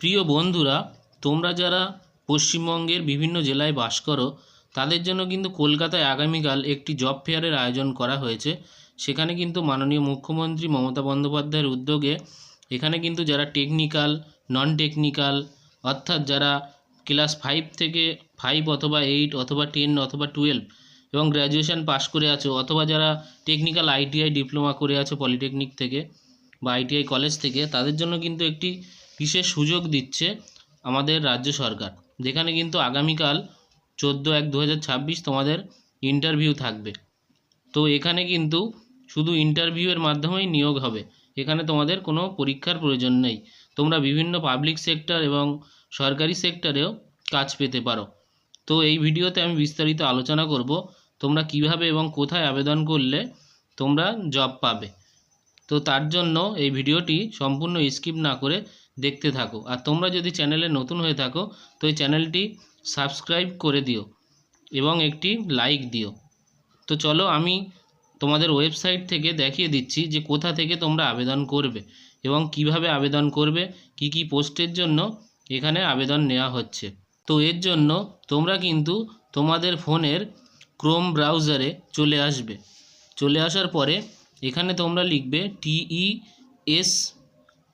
প্রিয় বন্ধুরা, তোমরা যারা পশ্চিমবঙ্গের বিভিন্ন জেলায় বাস করো, তাদের জন্য কিন্তু কলকাতায় আগামীকাল একটি জব ফেয়ারের আয়োজন করা হয়েছে। সেখানে কিন্তু মাননীয় মুখ্যমন্ত্রী মমতা বন্দ্যোপাধ্যায়ের উদ্যোগে এখানে কিন্তু যারা টেকনিক্যাল নন টেকনিক্যাল অর্থাৎ যারা ক্লাস ফাইভ থেকে ফাইভ অথবা এইট অথবা টেন অথবা টুয়েলভ এবং গ্র্যাজুয়েশন পাশ করে আছো, অথবা যারা টেকনিক্যাল আইটিআই ডিপ্লোমা করে আছো পলিটেকনিক থেকে বা আইটিআই কলেজ থেকে, তাদের জন্য কিন্তু একটি বিশেষ সুযোগ দিচ্ছে আমাদের রাজ্য সরকার। যেখানে কিন্তু আগামীকাল চোদ্দ এক দু তোমাদের ইন্টারভিউ থাকবে। তো এখানে কিন্তু শুধু ইন্টারভিউয়ের মাধ্যমেই নিয়োগ হবে। এখানে তোমাদের কোনো পরীক্ষার প্রয়োজন নেই। তোমরা বিভিন্ন পাবলিক সেক্টর এবং সরকারি সেক্টরেও কাজ পেতে পারো। তো এই ভিডিওতে আমি বিস্তারিত আলোচনা করব। তোমরা কীভাবে এবং কোথায় আবেদন করলে তোমরা জব পাবে। তো তার জন্য এই ভিডিওটি সম্পূর্ণ স্কিপ না করে দেখতে থাকো। আর তোমরা যদি চ্যানেলে নতুন হয়ে থাকো, তো এই চ্যানেলটি সাবস্ক্রাইব করে দিও এবং একটি লাইক দিও। তো চলো আমি তোমাদের ওয়েবসাইট থেকে দেখিয়ে দিচ্ছি যে কোথা থেকে তোমরা আবেদন করবে এবং কীভাবে আবেদন করবে, কি কি পোস্টের জন্য এখানে আবেদন নেওয়া হচ্ছে। তো এর জন্য তোমরা কিন্তু তোমাদের ফোনের ক্রোম ব্রাউজারে চলে আসবে। চলে আসার পরে এখানে তোমরা লিখবে TE S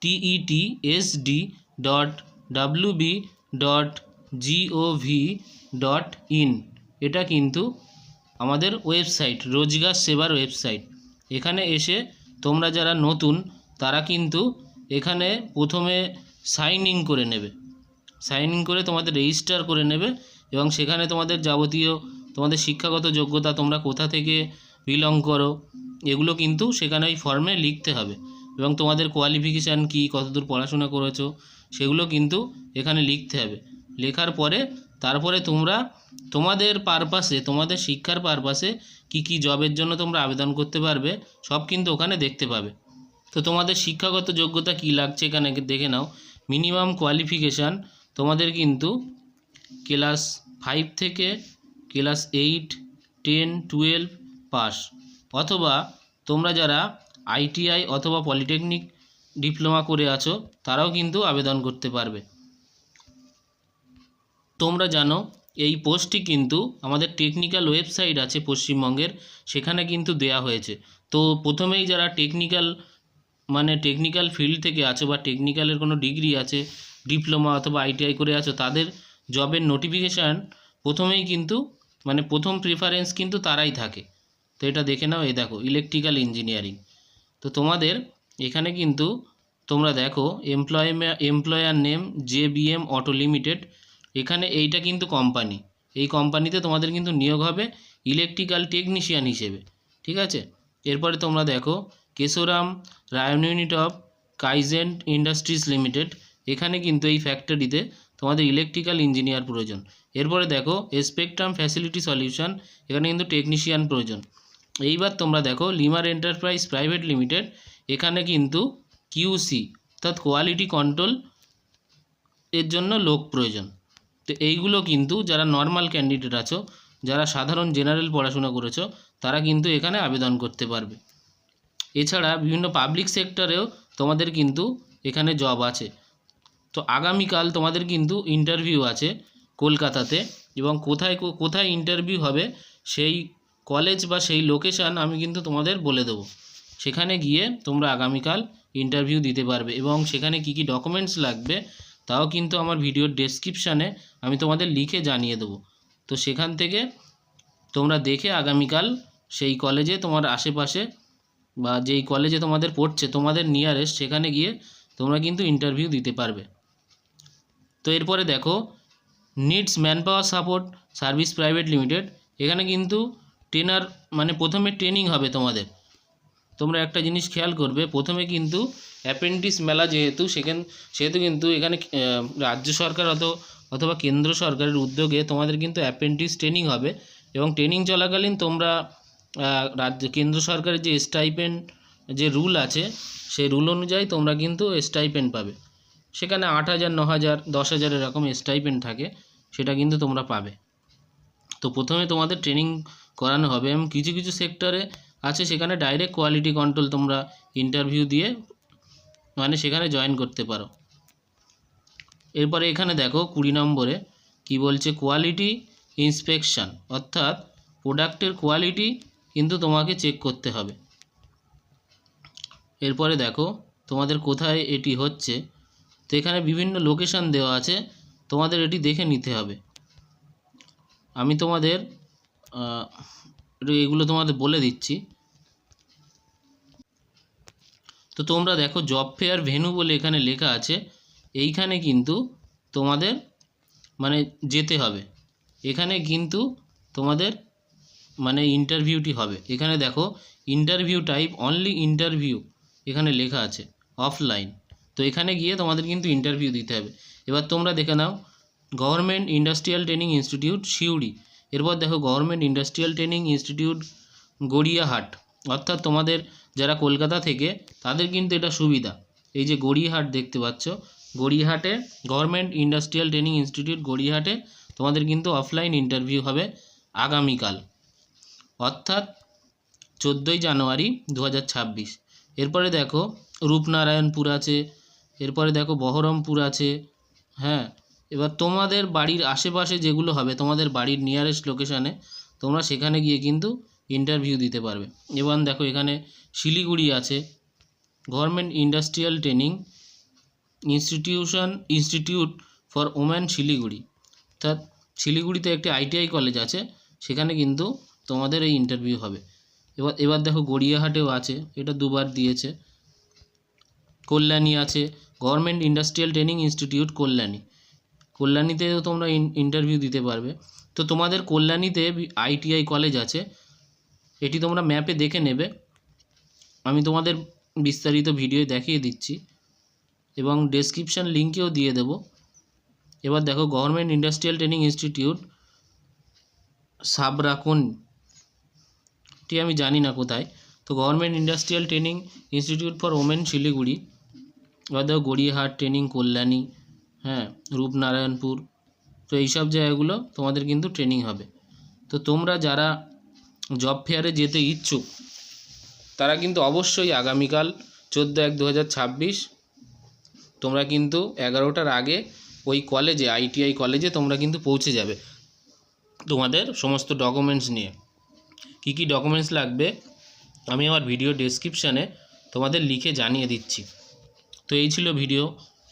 TET S D dot W B dot GOV dot in এটা কিন্তু আমাদের ওয়েবসাইট রোজগার সেবার ওয়েবসাইট এখানে এসে তোমরা যারা নতুন, তারা কিন্তু এখানে প্রথমে সাইন ইন করে নেবে। সাইন ইন করে তোমাদের রেজিস্টার করে নেবে এবং সেখানে তোমাদের যাবতীয়, তোমাদের শিক্ষাগত যোগ্যতা তোমরা কোথা থেকে বিলং করো এগুলো কিন্তু সেখানে ওই ফর্মে লিখতে হবে। এবং তোমাদের কোয়ালিফিকেশান কী, কতদূর পড়াশোনা করেছ, সেগুলো কিন্তু এখানে লিখতে হবে। লেখার পরে, তারপরে তোমরা তোমাদের পারপাসে তোমাদের শিক্ষার পারপাসে কি কি জবের জন্য তোমরা আবেদন করতে পারবে, সব কিন্তু ওখানে দেখতে পাবে। তো তোমাদের শিক্ষাগত যোগ্যতা কী লাগছে এখানে দেখে নাও। মিনিমাম কোয়ালিফিকেশান তোমাদের কিন্তু ক্লাস ফাইভ থেকে class eight ten twelve pass অথবা তোমরা যারা আইটিআই অথবা পলিটেকনিক ডিপ্লোমা করে আছো, তারাও কিন্তু আবেদন করতে পারবে। তোমরা জানো, এই পোস্টটি কিন্তু আমাদের টেকনিক্যাল ওয়েবসাইট আছে পশ্চিমবঙ্গের, সেখানে কিন্তু দেয়া হয়েছে। তো প্রথমেই যারা টেকনিক্যাল মানে টেকনিক্যাল ফিল্ড থেকে আছো বা টেকনিক্যালের কোনো ডিগ্রি আছে, ডিপ্লোমা অথবা আইটিআই করে আছো, তাদের জবের নোটিফিকেশান প্রথমেই কিন্তু মানে প্রথম প্রিফারেন্স কিন্তু তারাই থাকে। তো এটা দেখে নাও, এই দেখো ইলেকট্রিক্যাল ইঞ্জিনিয়ারিং তো তোমাদের এখানে কিন্তু তোমরা দেখো employ employer name J B M auto limited এখানে এইটা কিন্তু কোম্পানি এই কোম্পানিতে তোমাদের কিন্তু নিয়োগ হবে ইলেকট্রিক্যাল টেকনিশিয়ান হিসেবে, ঠিক আছে? এরপরে তোমরা দেখো, কেশোরাম রায়ন ইউনিট অফ কাইজেন্ট ইন্ডাস্ট্রিজ লিমিটেড, এখানে কিন্তু এই ফ্যাক্টরিতে তোমাদের ইলেকট্রিক্যাল ইঞ্জিনিয়ার প্রয়োজন। এরপরে দেখো স্পেকট্রাম ফ্যাসিলিটি সলিউশন এখানে কিন্তু টেকনিশিয়ান প্রয়োজন। এইবার তোমরা দেখো লিমার এন্টারপ্রাইজ প্রাইভেট লিমিটেড, এখানে কিন্তু কিউসি অর্থাৎ কোয়ালিটি কন্ট্রোল এর জন্য লোক প্রয়োজন। তো এইগুলো কিন্তু যারা নর্মাল ক্যান্ডিডেট আছো, যারা সাধারণ জেনারেল পড়াশোনা করেছ, তারা কিন্তু এখানে আবেদন করতে পারবে। এছাড়া বিভিন্ন পাবলিক সেক্টরেও তোমাদের কিন্তু এখানে জব আছে। তো আগামীকাল তোমাদের কিন্তু ইন্টারভিউ আছে কলকাতাতে, এবং কোথায় কোথায় ইন্টারভিউ হবে সেই কলেজ বা সেই লোকেশান আমি কিন্তু তোমাদের বলে দেবো। সেখানে গিয়ে তোমরা আগামীকাল ইন্টারভিউ দিতে পারবে এবং সেখানে কি কি ডকুমেন্টস লাগবে তাও কিন্তু আমার ভিডিওর ডেসক্রিপশানে আমি তোমাদের লিখে জানিয়ে দেবো। তো সেখান থেকে তোমরা দেখে আগামীকাল সেই কলেজে তোমার আশেপাশে বা যেই কলেজে তোমাদের পড়ছে, তোমাদের নিয়ারেস্ট সেখানে গিয়ে তোমরা কিন্তু ইন্টারভিউ দিতে পারবে। তো এরপরে দেখো needs manpower support service private limited এখানে কিন্তু ট্রেনার মানে প্রথমে ট্রেনিং হবে তোমাদের। তোমরা একটা জিনিস খেয়াল করবে, প্রথমে কিন্তু অ্যাপেন্ডিক্স মেলা যেহেতু, সেখান, সেহেতু কিন্তু এখানে রাজ্য সরকার অত, অথবা কেন্দ্র সরকারের উদ্যোগে তোমাদের কিন্তু অ্যাপেন্ডিক্স ট্রেনিং হবে। এবং ট্রেনিং চলাকালীন তোমরা রাজ্য, কেন্দ্র সরকারের যে স্টাইপেন্ড যে রুল আছে, সেই রুল অনুযায়ী তোমরা কিন্তু স্টাইপেন্ড পাবে। সেখানে আট হাজার, ন হাজার, দশ হাজার এরকম স্টাইপেন্ড থাকে, সেটা কিন্তু তোমরা পাবে। তো প্রথমে তোমাদের ট্রেনিং করানো হবে এবং কিছু কিছু সেক্টরে আছে সেখানে ডাইরেক্ট কোয়ালিটি কন্ট্রোল তোমরা ইন্টারভিউ দিয়ে মানে সেখানে জয়েন করতে পারো। এরপরে এখানে দেখো কুড়ি নম্বরে কি বলছে কোয়ালিটি ইন্সপেকশান অর্থাৎ প্রোডাক্টের কোয়ালিটি কিন্তু তোমাকে চেক করতে হবে। এরপরে দেখো তোমাদের কোথায় এটি হচ্ছে, তো এখানে বিভিন্ন লোকেশান দেওয়া আছে, তোমাদের এটি দেখে নিতে হবে। আমি তোমাদের এগুলো তোমাদের বলে দিচ্ছি। তো তোমরা দেখো জব ফেয়ার ভেনু বলে এখানে লেখা আছে। এইখানে কিন্তু তোমাদের মানে যেতে হবে। এখানে কিন্তু তোমাদের মানে ইন্টারভিউটি হবে। এখানে দেখো ইন্টারভিউ টাইপ অনলি ইন্টারভিউ এখানে লেখা আছে অফলাইন তো এখানে গিয়ে তোমাদের কিন্তু ইন্টারভিউ দিতে হবে। এবার তোমরা দেখে নাও government industrial training institute Suri. এরপর দেখো government industrial training institute Gariahat. অর্থাৎ তোমাদের যারা কলকাতা থেকে, তাদের কিন্তু এটা সুবিধা। এই যে গড়িয়াহাট দেখতে পাচ্ছ, গড়িয়াহাটে গভর্নমেন্ট ইন্ডাস্ট্রিয়াল ট্রেনিং ইনস্টিটিউট গড়িয়াহাটে তোমাদের কিন্তু অফলাইন ইন্টারভিউ হবে আগামীকাল। অর্থাৎ চোদ্দোই জানুয়ারি দু হাজার ছাব্বিশ। এরপরে দেখো রূপনারায়ণপুর আছে, এরপরে দেখো বহরমপুর আছে হ্যাঁ এবার তোমাদের বাড়ির আশেপাশে যেগুলো হবে, তোমাদের বাড়ির নিয়ারেস্ট লোকেশানে তোমরা সেখানে গিয়ে কিন্তু ইন্টারভিউ দিতে পারবে। এবার দেখো এখানে শিলিগুড়ি আছে government industrial training institution institute for woman Siliguri. অর্থাৎ শিলিগুড়িতে একটি আইটিআই কলেজ আছে, সেখানে কিন্তু তোমাদের এই ইন্টারভিউ হবে। এবার এবার দেখো গড়িয়াহাটেও আছে, এটা দুবার দিয়েছে। কল্যাণী আছে government industrial training institute Kalyani. কল্যাণীতেও তোমরা ইন্টারভিউ দিতে পারবে। তো তোমাদের কল্যাণীতে আইটিআই কলেজ আছে। এটি তোমরা ম্যাপে দেখে নেবে। আমি তোমাদের বিস্তারিত ভিডিও দেখিয়ে দিচ্ছি। এবং ডেসক্রিপশান লিঙ্কেও দিয়ে দেব। এবার দেখো গভর্নমেন্ট ইন্ডাস্ট্রিয়াল ট্রেনিং ইনস্টিটিউট সাবরাকুন। টি আমি জানি না কোথায়। তো government industrial training institute for women Siliguri. এবার দেখো, গড়িয়াহাট ট্রেনিং কল্যাণী। হ্যাঁ রূপনারায়ণপুর। তো এইসব জায়গাগুলো তোমাদের কিন্তু ট্রেনিং হবে। তো তোমরা যারা জব ফেয়ারে যেতে ইচ্ছুক, তারা কিন্তু অবশ্যই আগামীকাল চোদ্দ এক দু তোমরা কিন্তু এগারোটার আগে ওই কলেজে আইটিআই কলেজে তোমরা কিন্তু পৌঁছে যাবে। তোমাদের সমস্ত ডকুমেন্টস নিয়ে। কী কী ডকুমেন্টস লাগবে, আমি আমার ভিডিও ডেসক্রিপশানে তোমাদের লিখে জানিয়ে দিচ্ছি। তো এই ছিল ভিডিও